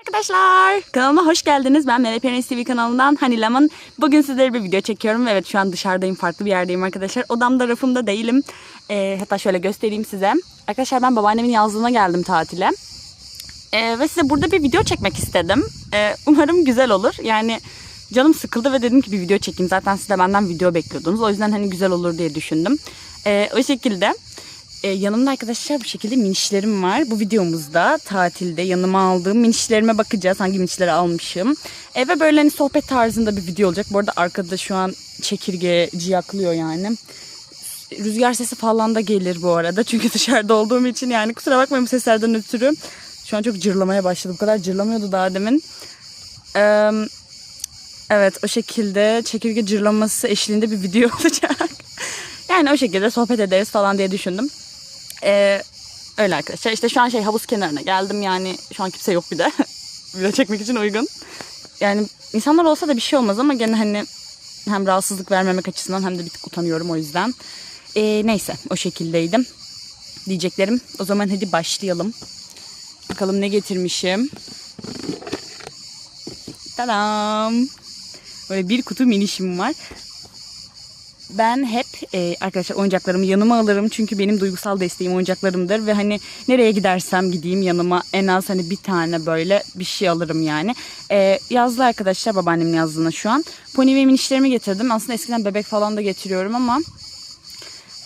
Arkadaşlar kanalıma hoş geldiniz. Ben Melek Penis TV kanalından Hani Lemon. Bugün sizlere bir video çekiyorum. Evet şu an dışarıdayım. Farklı bir yerdeyim arkadaşlar. Odamda rafımda değilim. Ee, hatta şöyle göstereyim size. Arkadaşlar ben babaannemin yazlığına geldim tatile. Ee, ve size burada bir video çekmek istedim. Ee, umarım güzel olur. Yani canım sıkıldı ve dedim ki bir video çekeyim. Zaten siz de benden video bekliyordunuz. O yüzden hani güzel olur diye düşündüm. Ee, o şekilde e, yanımda arkadaşlar bu şekilde minişlerim var. Bu videomuzda tatilde yanıma aldığım minişlerime bakacağız. Hangi minişleri almışım. E, ve böyle hani sohbet tarzında bir video olacak. Bu arada arkada şu an çekirge ciyaklıyor yani. Rüzgar sesi falan da gelir bu arada. Çünkü dışarıda olduğum için yani kusura bakmayın bu seslerden ötürü. Şu an çok cırlamaya başladı. Bu kadar cırlamıyordu daha demin. Eee Evet o şekilde çekirge cırlaması eşliğinde bir video olacak. yani o şekilde sohbet ederiz falan diye düşündüm. Ee, öyle arkadaşlar. İşte şu an şey havuz kenarına geldim yani şu an kimse yok bir de. Video çekmek için uygun. Yani insanlar olsa da bir şey olmaz ama gene hani hem rahatsızlık vermemek açısından hem de bir tık utanıyorum o yüzden. Ee, neyse o şekildeydim. Diyeceklerim. O zaman hadi başlayalım. Bakalım ne getirmişim. Tadam. Böyle bir kutu minişim var. Ben hep e, arkadaşlar oyuncaklarımı yanıma alırım. Çünkü benim duygusal desteğim oyuncaklarımdır. Ve hani nereye gidersem gideyim yanıma en az hani bir tane böyle bir şey alırım yani. E, yazlı arkadaşlar babaannemin yazdığına şu an. Pony ve minişlerimi getirdim. Aslında eskiden bebek falan da getiriyorum ama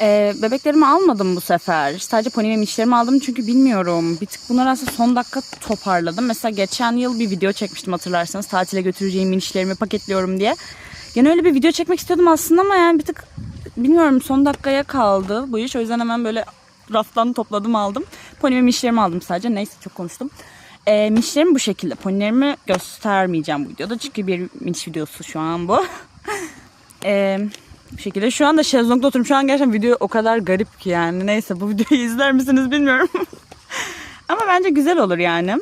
e, bebeklerimi almadım bu sefer. Sadece pony ve minişlerimi aldım çünkü bilmiyorum. Bir tık bunları aslında son dakika toparladım. Mesela geçen yıl bir video çekmiştim hatırlarsanız. Tatile götüreceğim minişlerimi paketliyorum diye. Yine öyle bir video çekmek istiyordum aslında ama yani bir tık bilmiyorum son dakikaya kaldı bu iş. O yüzden hemen böyle raftan topladım aldım. Pony ve minişlerimi aldım sadece. Neyse çok konuştum. E, minişlerim bu şekilde. Ponylerimi göstermeyeceğim bu videoda. Çünkü bir miniş videosu şu an bu. e, bu şekilde. Şu anda şezlongda oturuyorum. Şu an gerçekten video o kadar garip ki yani. Neyse bu videoyu izler misiniz bilmiyorum. Ama bence güzel olur yani.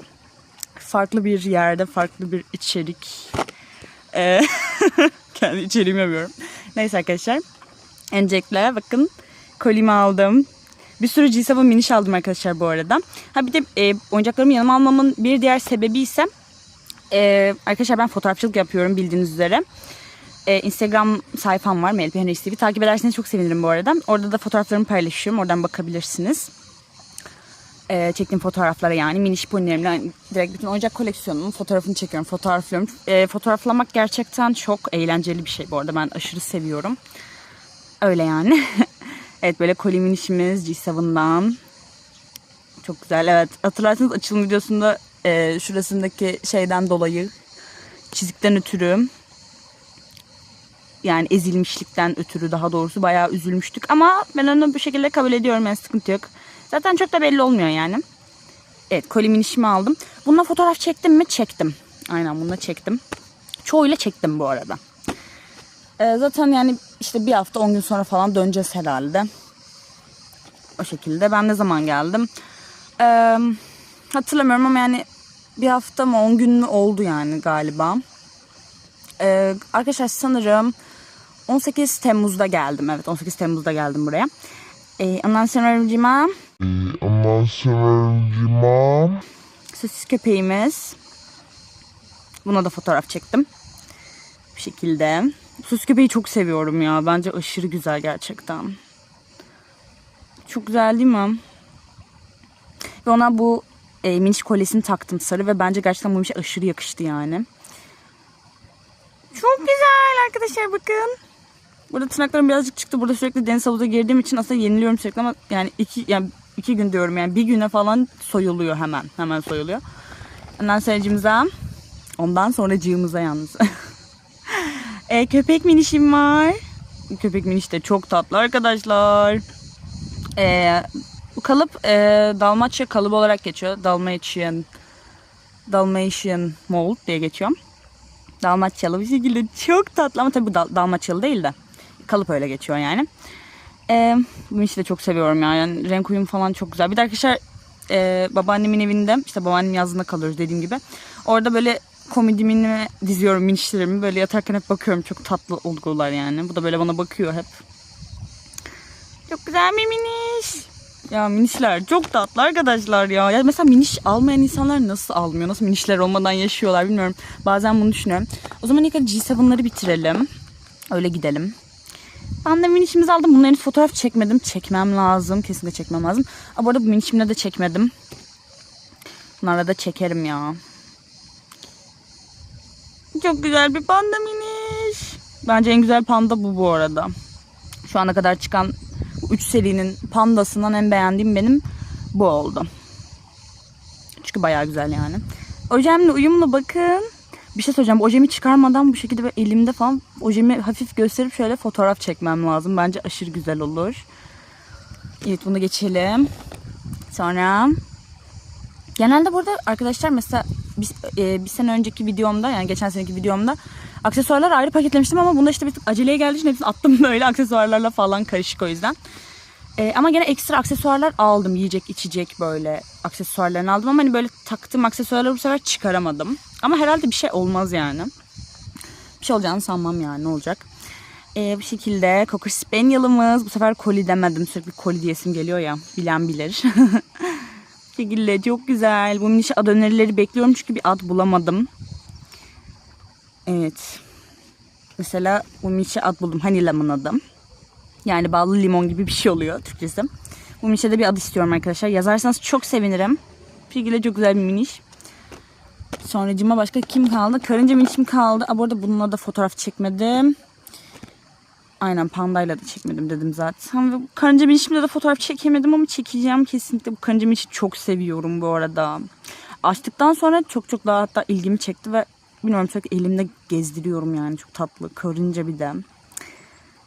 Farklı bir yerde farklı bir içerik. Ee, kendi içeriğimi yapıyorum. Neyse arkadaşlar. Öncelikle bakın kolimi aldım. Bir sürü G7 miniş aldım arkadaşlar bu arada. Ha bir de e, oyuncaklarımı yanıma almamın bir diğer sebebi ise e, arkadaşlar ben fotoğrafçılık yapıyorum bildiğiniz üzere. Ee, Instagram sayfam var MLP Henry TV. Takip ederseniz çok sevinirim bu arada. Orada da fotoğraflarımı paylaşıyorum. Oradan bakabilirsiniz. Ee, çektiğim fotoğraflara yani miniş ponilerimle yani direkt bütün oyuncak koleksiyonumun fotoğrafını çekiyorum, fotoğraflıyorum. Ee, fotoğraflamak gerçekten çok eğlenceli bir şey bu arada. Ben aşırı seviyorum. Öyle yani. evet böyle koli minişimiz G7'dan. Çok güzel evet. Hatırlarsanız açılım videosunda e, şurasındaki şeyden dolayı çizikten ötürü yani ezilmişlikten ötürü daha doğrusu bayağı üzülmüştük. Ama ben onu bu şekilde kabul ediyorum yani sıkıntı yok. Zaten çok da belli olmuyor yani. Evet kolimin işimi aldım. Bununla fotoğraf çektim mi? Çektim. Aynen bununla çektim. Çoğuyla çektim bu arada. Ee, zaten yani işte bir hafta 10 gün sonra falan döneceğiz herhalde. O şekilde. Ben ne zaman geldim? Ee, hatırlamıyorum ama yani bir hafta mı 10 gün mü oldu yani galiba. Ee, arkadaşlar sanırım 18 Temmuz'da geldim. Evet 18 Temmuz'da geldim buraya. Ee, ondan sonra cima Ondan sonra limon. sosis köpeğimiz. Buna da fotoğraf çektim. Bu şekilde. Sosis köpeği çok seviyorum ya. Bence aşırı güzel gerçekten. Çok güzel değil mi? Ve ona bu e, miniş kolyesini taktım sarı ve bence gerçekten bu minişe aşırı yakıştı yani. Çok güzel arkadaşlar bakın. Burada tırnaklarım birazcık çıktı. Burada sürekli deniz havuzuna girdiğim için aslında yeniliyorum sürekli ama yani iki yani iki gün diyorum yani bir güne falan soyuluyor hemen. Hemen soyuluyor. Ondan sonra ondan sonra cığımıza yalnız. e, köpek minişim var. Köpek miniş de çok tatlı arkadaşlar. E, bu kalıp e, Dalmaçya kalıbı olarak geçiyor. Dalmatian Dalmatian Mold diye geçiyor. Dalmaçyalı bir şekilde çok tatlı ama tabii bu Dal- Dalmaçyalı değil de kalıp öyle geçiyor yani. Ee, bunu işte çok seviyorum ya. yani renk uyumu falan çok güzel. Bir de arkadaşlar e, babaannemin evinde işte babaannemin yazlığında kalıyoruz dediğim gibi. Orada böyle komedimini diziyorum minişlerimi böyle yatarken hep bakıyorum çok tatlı olgular yani. Bu da böyle bana bakıyor hep. Çok güzel bir miniş. Ya minişler çok tatlı arkadaşlar ya. Ya mesela miniş almayan insanlar nasıl almıyor? Nasıl minişler olmadan yaşıyorlar bilmiyorum. Bazen bunu düşünüyorum. O zaman ilk önce G7'ları bitirelim. Öyle gidelim. Ben de minişimizi aldım. Bunların fotoğraf çekmedim. Çekmem lazım. Kesinlikle çekmem lazım. Aa, bu arada bu minişimle de çekmedim. Bunlarla da çekerim ya. Çok güzel bir panda miniş. Bence en güzel panda bu bu arada. Şu ana kadar çıkan 3 serinin pandasından en beğendiğim benim bu oldu. Çünkü bayağı güzel yani. Ojemle uyumlu bakın. Bir şey söyleyeceğim. Ojemi çıkarmadan bu şekilde elimde falan ojemi hafif gösterip şöyle fotoğraf çekmem lazım. Bence aşırı güzel olur. Evet bunu geçelim. Sonra genelde burada arkadaşlar mesela bir, e, bir sene önceki videomda yani geçen seneki videomda aksesuarlar ayrı paketlemiştim ama bunda işte bir aceleye geldiği için hepsini attım böyle aksesuarlarla falan karışık o yüzden. E, ama gene ekstra aksesuarlar aldım. Yiyecek, içecek böyle aksesuarlarını aldım ama hani böyle taktığım aksesuarları bu sefer çıkaramadım. Ama herhalde bir şey olmaz yani. Bir şey olacağını sanmam yani ne olacak. E, bu şekilde Cocker Spaniel'ımız. Bu sefer koli demedim. Sürekli koli diyesim geliyor ya. Bilen bilir. Bu şekilde çok güzel. Bunun için ad önerileri bekliyorum çünkü bir ad bulamadım. Evet. Mesela bunun için ad buldum. Honey Lemon adım. Yani ballı limon gibi bir şey oluyor Türkçesi. Bu minişe de bir ad istiyorum arkadaşlar. Yazarsanız çok sevinirim. Şekilde çok güzel bir miniş. Sonracıma başka kim kaldı? Karınca minişim kaldı. Aa, bu arada bununla da fotoğraf çekmedim. Aynen pandayla da çekmedim dedim zaten. Ve karınca minişimle de fotoğraf çekemedim ama çekeceğim kesinlikle. Bu karınca minişi çok seviyorum bu arada. Açtıktan sonra çok çok daha hatta ilgimi çekti ve bilmiyorum sürekli elimde gezdiriyorum yani. Çok tatlı. Karınca bir de.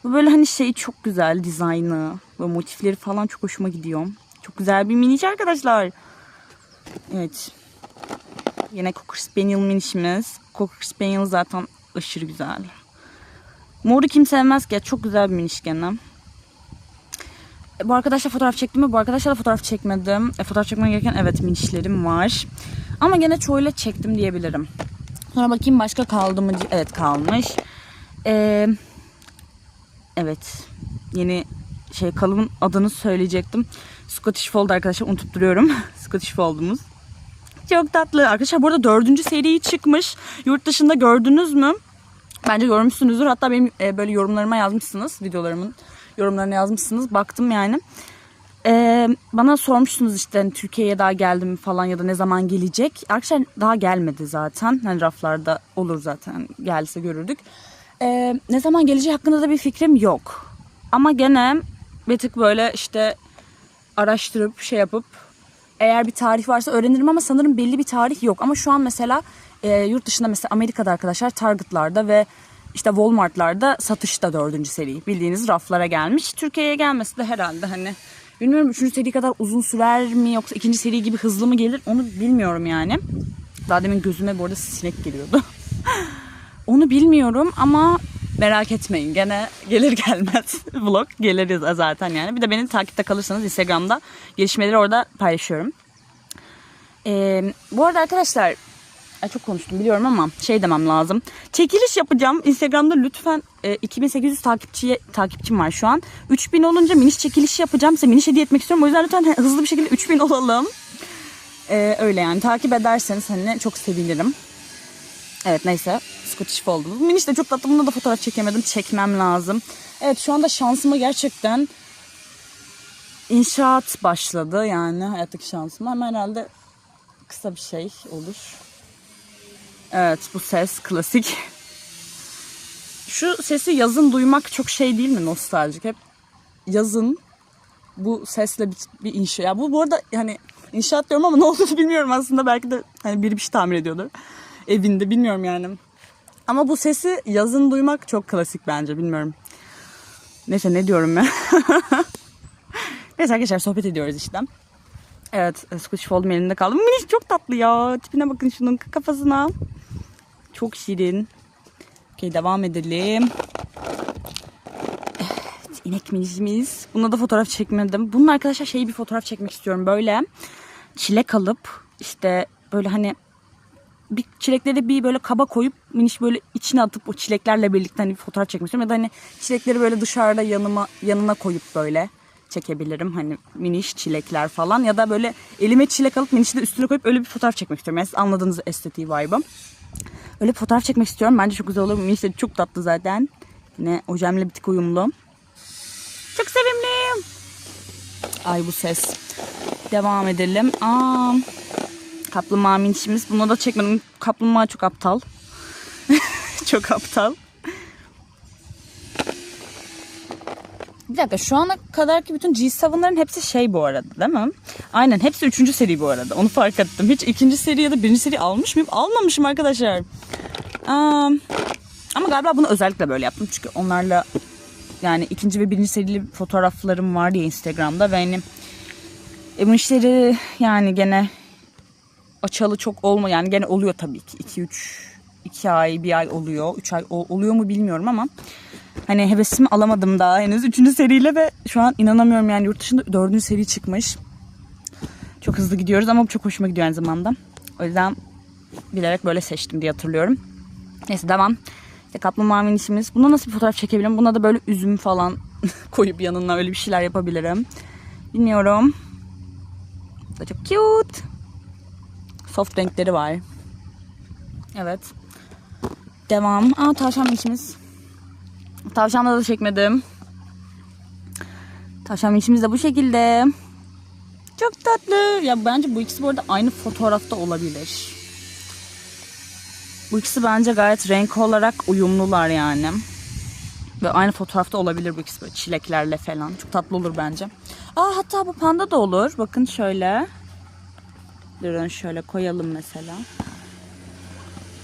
Bu böyle hani şey çok güzel dizaynı ve motifleri falan çok hoşuma gidiyor. Çok güzel bir miniş arkadaşlar. Evet. Yine Cocker Spaniel minişimiz. Cocker Spaniel zaten aşırı güzel. Moru kim sevmez ki? Çok güzel bir miniş gene. E, Bu arkadaşla fotoğraf çektim mi? Bu arkadaşla da fotoğraf çekmedim. E, fotoğraf çekmem gereken evet minişlerim var. Ama gene çoğuyla çektim diyebilirim. Sonra bakayım başka kaldı mı? Evet kalmış. Eee Evet. Yeni şey kalıbın adını söyleyecektim. Scottish Fold arkadaşlar unutup duruyorum. Scottish Fold'umuz. Çok tatlı. Arkadaşlar bu arada dördüncü seri çıkmış. Yurt dışında gördünüz mü? Bence görmüşsünüzdür. Hatta benim e, böyle yorumlarıma yazmışsınız. Videolarımın yorumlarına yazmışsınız. Baktım yani. E, bana sormuşsunuz işte hani Türkiye'ye daha geldi mi falan ya da ne zaman gelecek. Arkadaşlar daha gelmedi zaten. Hani raflarda olur zaten. Gelse görürdük. Ee, ne zaman geleceği hakkında da bir fikrim yok. Ama gene bir tık böyle işte araştırıp şey yapıp eğer bir tarih varsa öğrenirim ama sanırım belli bir tarih yok. Ama şu an mesela e, yurt dışında mesela Amerika'da arkadaşlar Target'larda ve işte Walmart'larda satışta dördüncü seri bildiğiniz raflara gelmiş. Türkiye'ye gelmesi de herhalde hani bilmiyorum üçüncü seri kadar uzun sürer mi yoksa ikinci seri gibi hızlı mı gelir onu bilmiyorum yani. Daha demin gözüme bu arada sinek geliyordu. Onu bilmiyorum ama merak etmeyin. Gene gelir gelmez vlog geliriz zaten yani. Bir de beni takipte kalırsanız Instagram'da gelişmeleri orada paylaşıyorum. Ee, bu arada arkadaşlar çok konuştum biliyorum ama şey demem lazım. Çekiliş yapacağım. Instagram'da lütfen e, 2800 takipçiye takipçim var şu an. 3000 olunca miniş çekilişi yapacağım. Size miniş hediye etmek istiyorum. O yüzden lütfen hızlı bir şekilde 3000 olalım. Ee, öyle yani takip ederseniz hani çok sevinirim. Evet neyse Scottish Fold'umuz. Miniş de çok tatlı. Bunda da fotoğraf çekemedim. Çekmem lazım. Evet şu anda şansıma gerçekten inşaat başladı. Yani hayattaki şansım ama herhalde kısa bir şey olur. Evet bu ses klasik. Şu sesi yazın duymak çok şey değil mi nostaljik? Hep yazın bu sesle bir, bir inşa. Ya bu bu arada hani inşaat diyorum ama ne olduğunu bilmiyorum aslında. Belki de hani biri bir şey tamir ediyordur evinde bilmiyorum yani. Ama bu sesi yazın duymak çok klasik bence bilmiyorum. Neyse ne diyorum ben. Neyse arkadaşlar sohbet ediyoruz işte. Evet Scottish Fold'um elinde kaldı. Miniş çok tatlı ya. Tipine bakın şunun kafasına. Çok şirin. Okey devam edelim. Evet inek minişimiz. Buna da fotoğraf çekmedim. Bunun arkadaşlar şeyi bir fotoğraf çekmek istiyorum. Böyle çilek alıp işte böyle hani bir çilekleri bir böyle kaba koyup miniş böyle içine atıp o çileklerle birlikte hani fotoğraf çekmek istiyorum. Ya da hani çilekleri böyle dışarıda yanıma yanına koyup böyle çekebilirim. Hani miniş çilekler falan ya da böyle elime çilek alıp minişi de üstüne koyup öyle bir fotoğraf çekmek istiyorum. Yani anladığınız estetiği vibe'ım. Öyle bir fotoğraf çekmek istiyorum. Bence çok güzel olur. Miniş de çok tatlı zaten. Yine ojemle bir tık uyumlu. Çok sevimli. Ay bu ses. Devam edelim. Aa, kaplumbağa minişimiz. Bunu da çekmedim. Kaplumbağa çok aptal. çok aptal. Bir dakika şu ana kadarki bütün G7'ların hepsi şey bu arada değil mi? Aynen hepsi üçüncü seri bu arada. Onu fark ettim. Hiç ikinci seri ya da birinci seri almış mıyım? Almamışım arkadaşlar. Aa, ama galiba bunu özellikle böyle yaptım. Çünkü onlarla yani ikinci ve birinci serili fotoğraflarım var diye Instagram'da. Ve hani e, bu işleri yani gene açalı çok olma yani gene oluyor tabii ki. 2 3 2 ay, bir ay oluyor. 3 ay oluyor mu bilmiyorum ama hani hevesimi alamadım daha henüz 3. seriyle ve şu an inanamıyorum yani yurt dışında 4. seri çıkmış. Çok hızlı gidiyoruz ama bu çok hoşuma gidiyor aynı zamanda. O yüzden bilerek böyle seçtim diye hatırlıyorum. Neyse devam. İşte kaplumbağa minişimiz. Buna nasıl bir fotoğraf çekebilirim? Buna da böyle üzüm falan koyup yanına öyle bir şeyler yapabilirim. Bilmiyorum. Çok cute. Soft renkleri var. Evet. Devam. Aa tavşan minişimiz. Tavşanla da çekmedim. Tavşan minişimiz de bu şekilde. Çok tatlı. Ya bence bu ikisi bu arada aynı fotoğrafta olabilir. Bu ikisi bence gayet renk olarak uyumlular yani. Ve aynı fotoğrafta olabilir bu ikisi böyle çileklerle falan. Çok tatlı olur bence. Aa hatta bu panda da olur. Bakın şöyle. Durun şöyle koyalım mesela.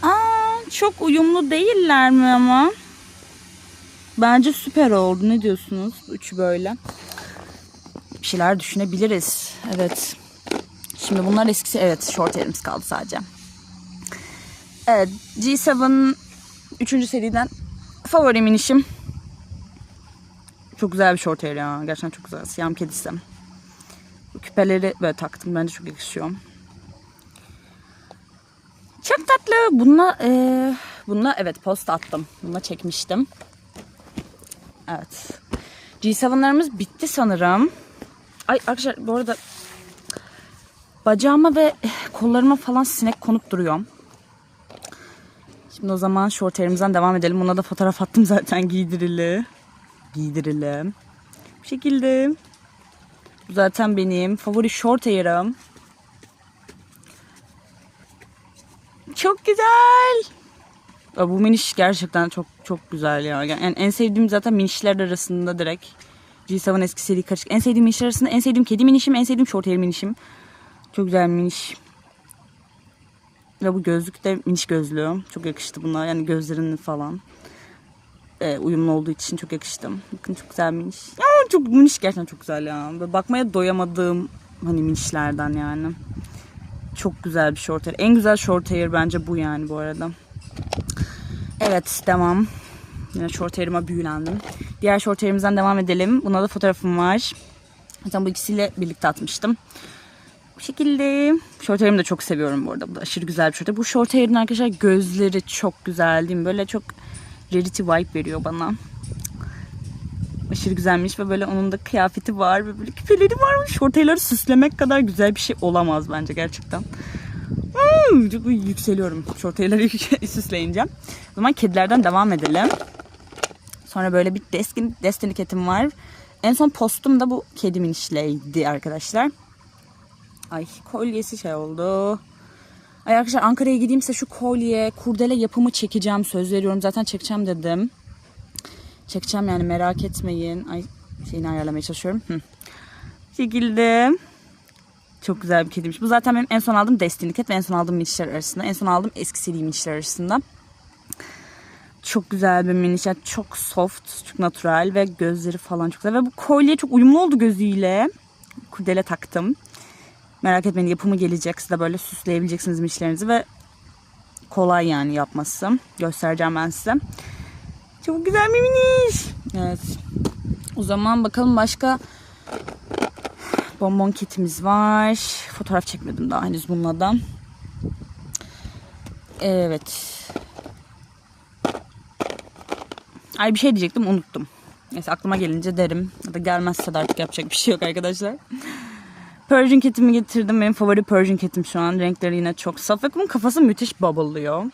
Aa çok uyumlu değiller mi ama? Bence süper oldu. Ne diyorsunuz? Üçü böyle. Bir şeyler düşünebiliriz. Evet. Şimdi bunlar eskisi. Evet short hair'imiz kaldı sadece. Evet G7 3. seriden favori minişim. Çok güzel bir short hair ya. Gerçekten çok güzel. Siyam kedisi. Küpeleri böyle taktım. Bence çok yakışıyor. Tatlı. Bununla, e, bununla evet post attım. Bununla çekmiştim. Evet. G7'larımız bitti sanırım. Ay arkadaşlar bu arada bacağıma ve kollarıma falan sinek konup duruyor. Şimdi o zaman short hair'imizden devam edelim. Ona da fotoğraf attım zaten giydirili. Giydirili. Bu şekilde. Bu zaten benim favori short hair'ım. Çok güzel. Ya bu miniş gerçekten çok çok güzel ya. Yani en sevdiğim zaten minişler arasında direkt. G7 eski seri karışık. En sevdiğim minişler arasında en sevdiğim kedi minişim, en sevdiğim short hair minişim. Çok güzel miniş. Ve bu gözlük de miniş gözlüğü. Çok yakıştı buna. Yani gözlerinin falan. e, uyumlu olduğu için çok yakıştı. Bakın çok güzel miniş. Ya çok miniş gerçekten çok güzel ya. Böyle bakmaya doyamadığım hani minişlerden yani. Çok güzel bir short hair. En güzel short hair bence bu yani bu arada. Evet devam. Yine short hair'ıma büyülendim. Diğer short hair'imizden devam edelim. Buna da fotoğrafım var. Zaten bu ikisiyle birlikte atmıştım. Bu şekilde. Short hair'imi de çok seviyorum bu arada. Bu aşırı güzel bir short hair. Bu short hair'in arkadaşlar gözleri çok güzel değil mi? Böyle çok rarity vibe veriyor bana. Aşırı güzelmiş ve böyle onun da kıyafeti var ve böyle küpeleri var. Hair'ları süslemek kadar güzel bir şey olamaz bence gerçekten. Hmm, yükseliyorum hair'ları süsleyince. O zaman kedilerden devam edelim. Sonra böyle bir deskin, Destiny Cat'im var. En son postum da bu kedi minişleydi arkadaşlar. Ay kolyesi şey oldu. Ay arkadaşlar Ankara'ya gideyimse şu kolye, kurdele yapımı çekeceğim. Söz veriyorum zaten çekeceğim dedim. Çekeceğim yani merak etmeyin. Ay şeyini ayarlamaya çalışıyorum. Hı. Şekilde. Çok güzel bir kediymiş. Bu zaten benim en son aldığım Destiny Cat ve en son aldığım minişler arasında. En son aldığım eski seri minişler arasında. Çok güzel bir miniş. Çok soft, çok natural ve gözleri falan çok güzel. Ve bu kolye çok uyumlu oldu gözüyle. Kurdele taktım. Merak etmeyin yapımı gelecek. Siz de böyle süsleyebileceksiniz minişlerinizi ve kolay yani yapması. Göstereceğim ben size. Çok güzel bir miniş. Evet. O zaman bakalım başka bonbon kitimiz var. Fotoğraf çekmedim daha henüz bununla da. Evet. Ay bir şey diyecektim unuttum. Neyse aklıma gelince derim. Ya da gelmezse de artık yapacak bir şey yok arkadaşlar. Persian Cat'imi getirdim. Benim favori Persian Cat'im şu an. Renkleri yine çok saf ve bunun kafası müthiş bubble'lıyor.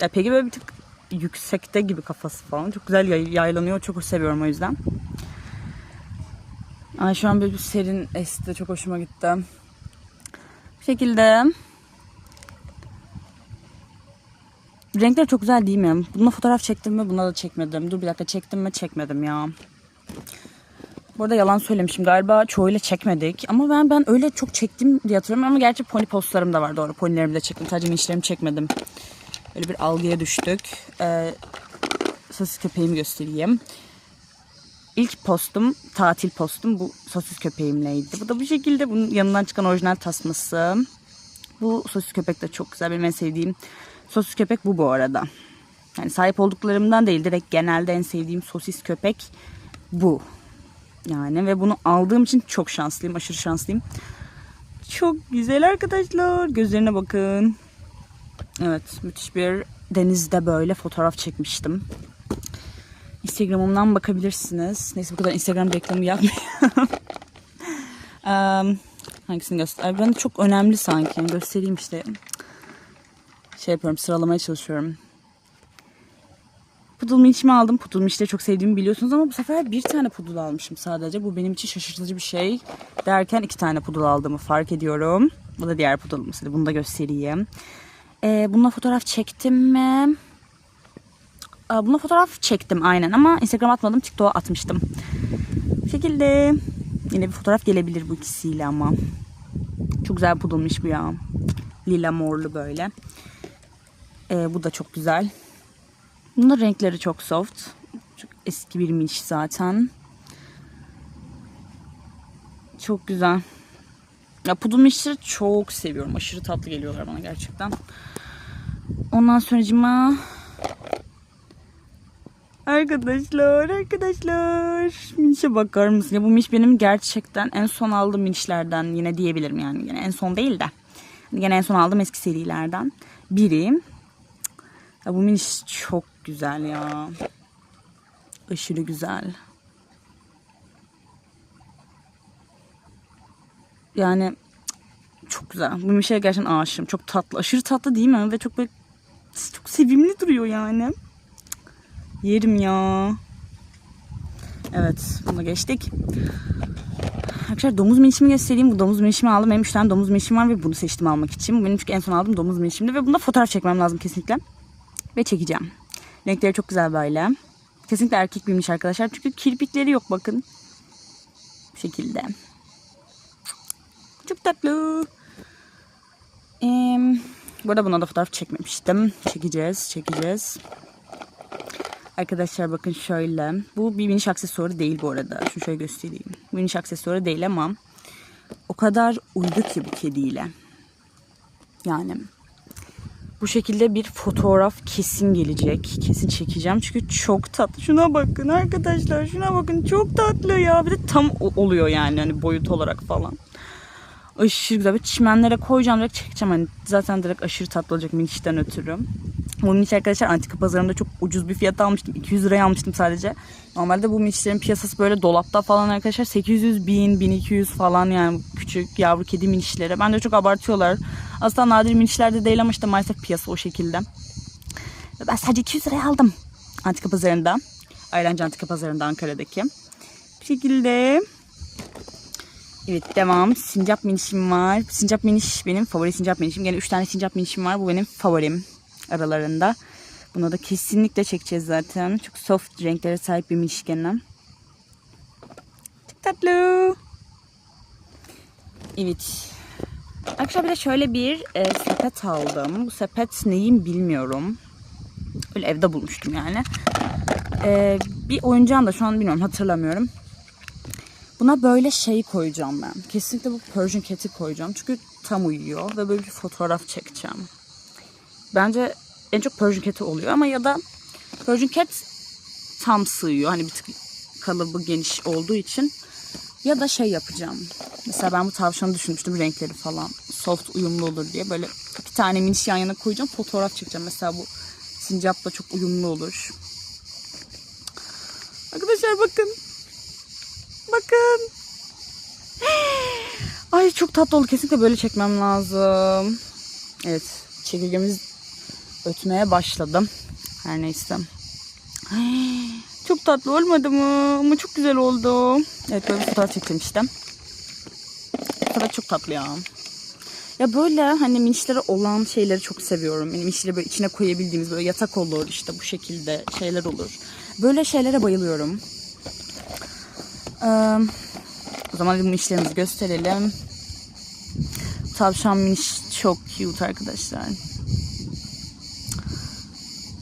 Ya peki böyle bir tık yüksekte gibi kafası falan. Çok güzel yay- yaylanıyor. Çok seviyorum o yüzden. Ay şu an böyle bir serin esti. Çok hoşuma gitti. Bu şekilde. Renkler çok güzel değil mi? Bununla fotoğraf çektim mi? Buna da çekmedim. Dur bir dakika çektim mi? Çekmedim ya. Bu arada yalan söylemişim. Galiba çoğuyla çekmedik. Ama ben ben öyle çok çektim diye hatırlıyorum. Ama gerçi pony postlarım da var doğru. Ponylerimi de çektim. Sadece minişlerimi çekmedim. Öyle bir algıya düştük. Ee, sosis köpeğimi göstereyim. İlk postum, tatil postum bu sosis köpeğimleydi. Bu da bu şekilde bunun yanından çıkan orijinal tasması. Bu sosis köpek de çok güzel. Benim en sevdiğim sosis köpek bu bu arada. Yani sahip olduklarımdan değil direkt genelde en sevdiğim sosis köpek bu. Yani ve bunu aldığım için çok şanslıyım. Aşırı şanslıyım. Çok güzel arkadaşlar. Gözlerine bakın. Evet müthiş bir denizde böyle fotoğraf çekmiştim. Instagram'ımdan bakabilirsiniz. Neyse bu kadar Instagram reklamı yapmayayım. Em, hangisini göster? Ben çok önemli sanki. Yani göstereyim işte. Şey yapıyorum sıralamaya çalışıyorum. Pudul minçimi aldım. Pudul minçleri çok sevdiğimi biliyorsunuz ama bu sefer bir tane pudul almışım sadece. Bu benim için şaşırtıcı bir şey. Derken iki tane pudul aldığımı fark ediyorum. Bu da diğer pudulumuz. Hadi bunu da göstereyim. Ee, bununla fotoğraf çektim mi? Aa, Bununla fotoğraf çektim aynen ama Instagram atmadım. TikTok'a atmıştım. Bu şekilde yine bir fotoğraf gelebilir bu ikisiyle ama. Çok güzel pudulmuş bu ya. Lila morlu böyle. Ee, bu da çok güzel. Bunun renkleri çok soft. Çok eski bir miş zaten. Çok güzel. Ya pudul mişleri çok seviyorum. Aşırı tatlı geliyorlar bana gerçekten. Ondan sonracıma Arkadaşlar, arkadaşlar. Minişe bakar mısın? Ya bu miş benim gerçekten en son aldığım minişlerden yine diyebilirim yani. Yine en son değil de. Yine en son aldığım eski serilerden biri. Ya bu miniş çok güzel ya. Aşırı güzel. Yani çok güzel. Bu mişe gerçekten aşığım. Çok tatlı. Aşırı tatlı değil mi? Ve çok böyle çok sevimli duruyor yani. Yerim ya. Evet bunu geçtik. Arkadaşlar domuz minişimi göstereyim. Bu domuz minişimi aldım. Benim 3 tane domuz minişim var ve bunu seçtim almak için. Bu benim çünkü en son aldığım domuz minişimdi. Ve bunda fotoğraf çekmem lazım kesinlikle. Ve çekeceğim. Renkleri çok güzel böyle. Kesinlikle erkek miniş arkadaşlar. Çünkü kirpikleri yok bakın. Bu şekilde. Çok tatlı. Ee, bu arada buna da fotoğraf çekmemiştim. Çekeceğiz, çekeceğiz. Arkadaşlar bakın şöyle. Bu bir miniş aksesuarı değil bu arada. Şunu şöyle göstereyim. Miniş aksesuarı değil ama o kadar uydu ki bu kediyle. Yani bu şekilde bir fotoğraf kesin gelecek. Kesin çekeceğim çünkü çok tatlı. Şuna bakın arkadaşlar. Şuna bakın çok tatlı ya. Bir de tam oluyor yani hani boyut olarak falan. Aşırı güzel. Böyle çimenlere koyacağım direkt çekeceğim. Hani zaten direkt aşırı tatlı olacak minişten ötürü. Bu miniş arkadaşlar antika pazarında çok ucuz bir fiyata almıştım. 200 liraya almıştım sadece. Normalde bu minişlerin piyasası böyle dolapta falan arkadaşlar 800 bin 1200 falan yani küçük yavru kedi minişleri. Bence çok abartıyorlar. Aslında nadir minişler de değil ama işte maalesef piyasa o şekilde. Ben sadece 200 liraya aldım. Antika pazarında. Ayrancı Antika pazarında Ankara'daki. Bu şekilde. Evet devam. Sincap minişim var. Sincap miniş benim favori sincap minişim. Gene 3 tane sincap minişim var. Bu benim favorim aralarında. Buna da kesinlikle çekeceğiz zaten. Çok soft renklere sahip bir miniş gene. Çok tatlı. Evet. Arkadaşlar bir de şöyle bir e, sepet aldım. Bu sepet neyin bilmiyorum. Öyle evde bulmuştum yani. E, bir oyuncağım da şu an bilmiyorum hatırlamıyorum. Buna böyle şey koyacağım ben. Kesinlikle bu Persian Cat'i koyacağım. Çünkü tam uyuyor ve böyle bir fotoğraf çekeceğim. Bence en çok Persian Cat'i oluyor ama ya da Persian Cat tam sığıyor. Hani bir tık kalıbı geniş olduğu için. Ya da şey yapacağım. Mesela ben bu tavşanı düşünmüştüm renkleri falan. Soft uyumlu olur diye. Böyle iki tane miniş yan yana koyacağım. Fotoğraf çekeceğim. Mesela bu sincapla çok uyumlu olur. Arkadaşlar bakın. Bakın. Ay çok tatlı oldu. Kesinlikle böyle çekmem lazım. Evet. Çekirgemiz ötmeye başladı. Her neyse. Çok tatlı olmadı mı? Ama çok güzel oldu. Evet böyle bir fotoğraf çektim işte. Fotoğraf çok tatlı ya. Ya böyle hani minişlere olan şeyleri çok seviyorum. Yani minişleri böyle içine koyabildiğimiz böyle yatak olur işte bu şekilde şeyler olur. Böyle şeylere bayılıyorum. O zaman bu minişlerimizi gösterelim. Tavşan miniş çok cute arkadaşlar.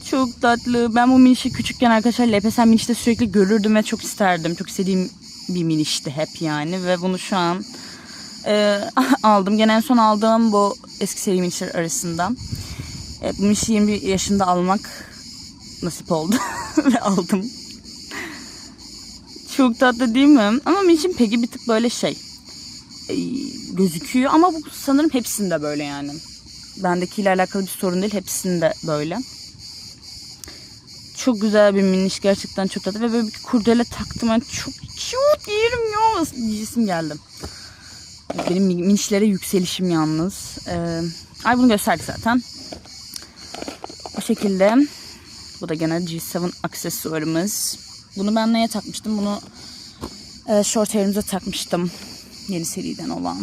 Çok tatlı. Ben bu minişi küçükken arkadaşlar LPSM minişte sürekli görürdüm ve çok isterdim. Çok istediğim bir minişti hep yani. Ve bunu şu an e, aldım. Gene en son aldığım bu eski seri minişler arasında. E, bu minişi 21 yaşında almak nasip oldu. ve aldım. Çok tatlı değil mi? Ama minişin peki bir tık böyle şey e, gözüküyor. Ama bu sanırım hepsinde böyle yani. Bendekiyle alakalı bir sorun değil. Hepsinde böyle. Çok güzel bir miniş. Gerçekten çok tatlı. Ve böyle bir kurdele taktım. Ben çok cute yerim ya. Diyesim geldi. Benim minişlere yükselişim yalnız. Ee, ay bunu gösterdik zaten. Bu şekilde. Bu da gene G7 aksesuarımız. Bunu ben neye takmıştım? Bunu e, short hair'imize takmıştım. Yeni seriden olan.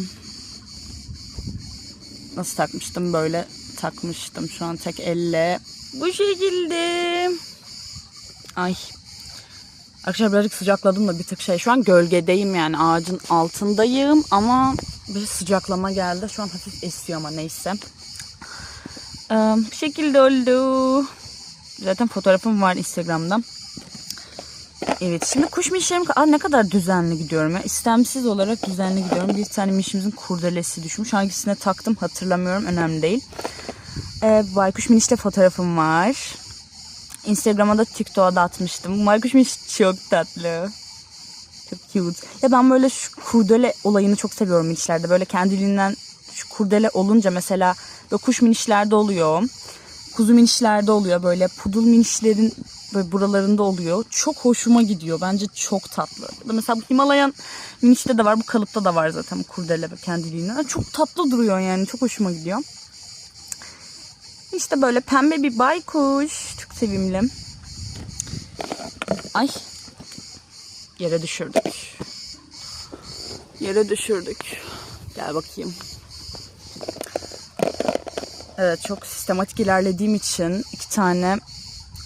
Nasıl takmıştım? Böyle takmıştım. Şu an tek elle. Bu şekilde. Ay. Arkadaşlar birazcık sıcakladım da bir tık şey. Şu an gölgedeyim yani ağacın altındayım ama bir sıcaklama geldi. Şu an hafif esiyor ama neyse. Ee, bu şekilde oldu. Zaten fotoğrafım var Instagram'da. Evet şimdi kuş mişlerim Aa, ne kadar düzenli gidiyorum ya. İstemsiz olarak düzenli gidiyorum. Bir tane mişimizin kurdelesi düşmüş. Hangisine taktım hatırlamıyorum. Önemli değil. Ee, baykuş minişte fotoğrafım var. Instagram'a da TikTok'a da atmıştım. Baykuş miniş çok tatlı. Çok cute. Ya ben böyle şu kurdele olayını çok seviyorum minişlerde. Böyle kendiliğinden şu kurdele olunca mesela kuş minişlerde oluyor. Kuzu minişlerde oluyor. Böyle pudul minişlerin böyle buralarında oluyor. Çok hoşuma gidiyor. Bence çok tatlı. Mesela bu Himalayan minişte de var. Bu kalıpta da var zaten kurdele kendiliğinden. Çok tatlı duruyor yani. Çok hoşuma gidiyor. İşte böyle pembe bir baykuş. Çok sevimli. Ay. Yere düşürdük. Yere düşürdük. Gel bakayım. Evet çok sistematik ilerlediğim için iki tane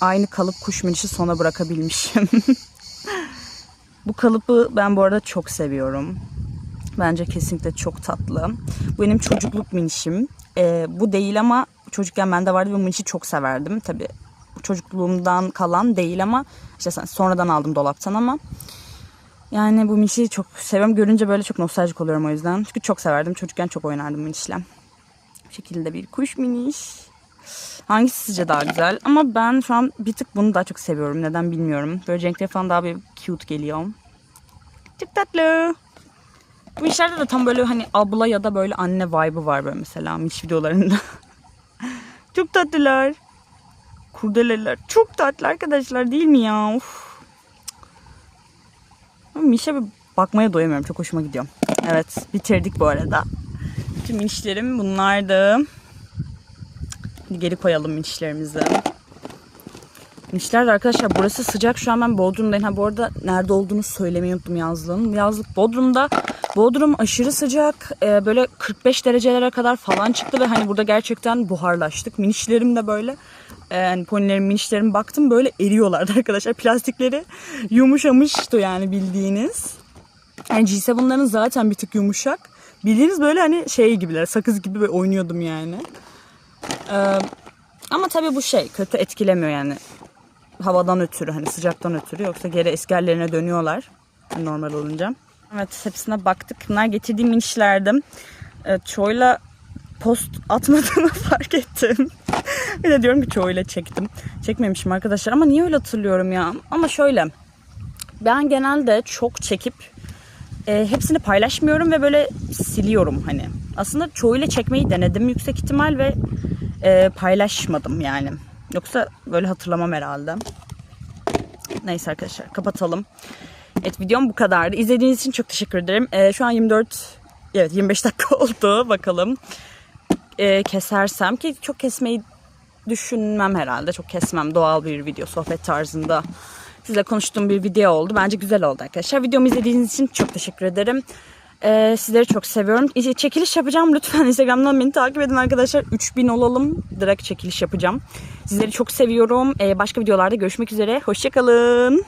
aynı kalıp kuş minişi sona bırakabilmişim. bu kalıbı ben bu arada çok seviyorum. Bence kesinlikle çok tatlı. Bu benim çocukluk minişim. Ee, bu değil ama çocukken bende vardı ve minişi çok severdim. Tabii çocukluğumdan kalan değil ama işte sonradan aldım dolaptan ama yani bu minişi çok seviyorum. Görünce böyle çok nostaljik oluyorum o yüzden. Çünkü çok severdim. Çocukken çok oynardım minişle. Bu şekilde bir kuş miniş. Hangisi sizce daha güzel? Ama ben şu an bir tık bunu daha çok seviyorum. Neden bilmiyorum. Böyle renkleri falan daha bir cute geliyor. Çok tatlı. Bu işlerde de tam böyle hani abla ya da böyle anne vibe'ı var böyle mesela Miş videolarında. çok tatlılar. Kurdeleler. Çok tatlı arkadaşlar değil mi ya? Of. Miş'e bir bakmaya doyamıyorum. Çok hoşuma gidiyor. Evet bitirdik bu arada. Tüm minişlerim bunlardı. Şimdi geri koyalım minişlerimizi. Minişler de arkadaşlar burası sıcak. Şu an ben Bodrum'dayım. Ha bu arada nerede olduğunu söylemeyi unuttum yazlığın. Yazlık Bodrum'da. Bodrum aşırı sıcak. Ee, böyle 45 derecelere kadar falan çıktı ve hani burada gerçekten buharlaştık. Minişlerim de böyle yani ponilerim minişlerim baktım böyle eriyorlardı arkadaşlar. Plastikleri yumuşamıştı yani bildiğiniz. Yani G7'ların zaten bir tık yumuşak. Bildiğiniz böyle hani şey gibiler sakız gibi oynuyordum yani. Ee, ama tabii bu şey kötü etkilemiyor yani. Havadan ötürü hani sıcaktan ötürü yoksa geri eski hallerine dönüyorlar normal olunca. Evet hepsine baktık. Bunlar getirdiğim minişlerdim. Ee, çoğuyla post atmadığımı fark ettim. bir de diyorum ki çoğuyla çektim. Çekmemişim arkadaşlar ama niye öyle hatırlıyorum ya? Ama şöyle ben genelde çok çekip e, hepsini paylaşmıyorum ve böyle siliyorum hani. Aslında çoğuyla çekmeyi denedim yüksek ihtimal ve e, paylaşmadım yani. Yoksa böyle hatırlamam herhalde. Neyse arkadaşlar kapatalım. Evet videom bu kadardı. İzlediğiniz için çok teşekkür ederim. Ee, şu an 24 evet 25 dakika oldu. Bakalım. Ee, kesersem ki çok kesmeyi düşünmem herhalde. Çok kesmem. Doğal bir video sohbet tarzında sizle konuştuğum bir video oldu. Bence güzel oldu arkadaşlar. Videomu izlediğiniz için çok teşekkür ederim. Ee, sizleri çok seviyorum. Çekiliş yapacağım. Lütfen Instagram'dan beni takip edin arkadaşlar. 3000 olalım. Direkt çekiliş yapacağım. Sizleri çok seviyorum. Ee, başka videolarda görüşmek üzere. Hoşçakalın.